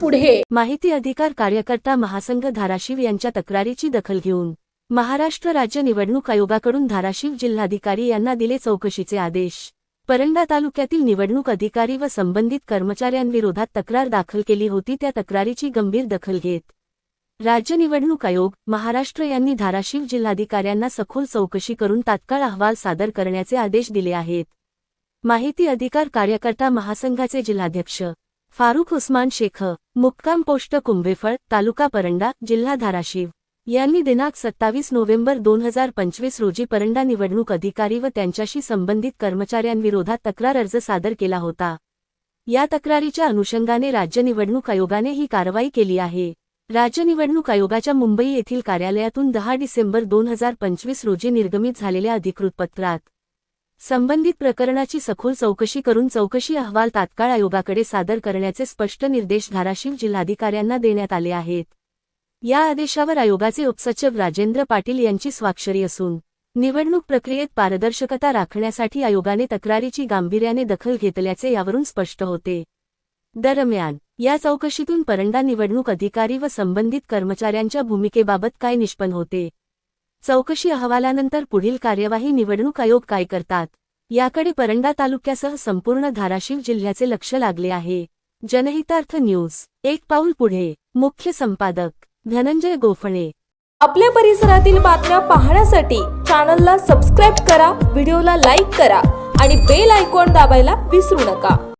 पुढे. माहिती अधिकार कार्यकर्ता महासंघ धाराशिव यांच्या तक्रारीची दखल घेऊन. महाराष्ट्र राज्य निवडणूक आयोगाकडून धाराशिव जिल्हाधिकारी यांना दिले चौकशीचे आदेश. परंडा तालुक्यातील निवडणूक अधिकारी व संबंधित कर्मचाऱ्यांविरोधात तक्रार दाखल केली होती त्या तक्रारीची गंभीर दखल घेत. राज्य निवडणूक आयोग महाराष्ट्र यांनी धाराशिव जिल्हाधिकाऱ्यांना सखोल चौकशी करून तात्काळ अहवाल सादर करण्याचे आदेश दिले आहेत. माहिती अधिकार कार्यकर्ता महासंघाचे जिल्हाध्यक्ष फारुख उस्मान शेख मुक्काम पोस्ट कुंभेफळ तालुका परंडा जिल्हा धाराशिव. यांनी दिनांक सत्तावीस नोव्हेंबर दोन हजार पंचवीस रोजी परंडा निवडणूक अधिकारी व त्यांच्याशी संबंधित कर्मचाऱ्यांविरोधात तक्रार अर्ज सादर केला होता. या तक्रारीच्या अनुषंगाने राज्य निवडणूक आयोगाने ही कारवाई केली आहे. राज्य निवडणूक आयोगाच्या मुंबई येथील कार्यालयातून दहा डिसेंबर दोन हजार पंचवीस रोजी निर्गमित झालेल्या अधिकृत पत्रात संबंधित प्रकरणाची सखोल चौकशी करून चौकशी अहवाल तात्काळ आयोगाकडे सादर करण्याचे स्पष्ट निर्देश धाराशिव जिल्हाधिकाऱ्यांना देण्यात आले आहेत. या आदेशावर आयोगाचे उपसचिव राजेंद्र पाटील यांची स्वाक्षरी असून निवडणूक प्रक्रियेत पारदर्शकता राखण्यासाठी आयोगाने तक्रारीची गांभीर्याने दखल घेतल्याचे यावरून स्पष्ट होते. दरम्यान या चौकशीतून परंडा निवडणूक अधिकारी व संबंधित कर्मचाऱ्यांच्या भूमिकेबाबत काय निष्पन्न होते? चौकशी अहवालानंतर पुढील कार्यवाही निवडणूक आयोग काय करतात? याकडे परंडा तालुक्यासह संपूर्ण धाराशिव जिल्ह्याचे लक्ष लागले आहे. जनहितार्थ न्यूज. एक पाऊल पुढे. मुख्य संपादक. धनंजय गोफणे. आपल्या परिसरातील बातम्या पाहण्यासाठी चॅनलला सबस्क्राईब करा व्हिडिओला लाईक करा आणि बेल आयकॉन दाबायला विसरू नका.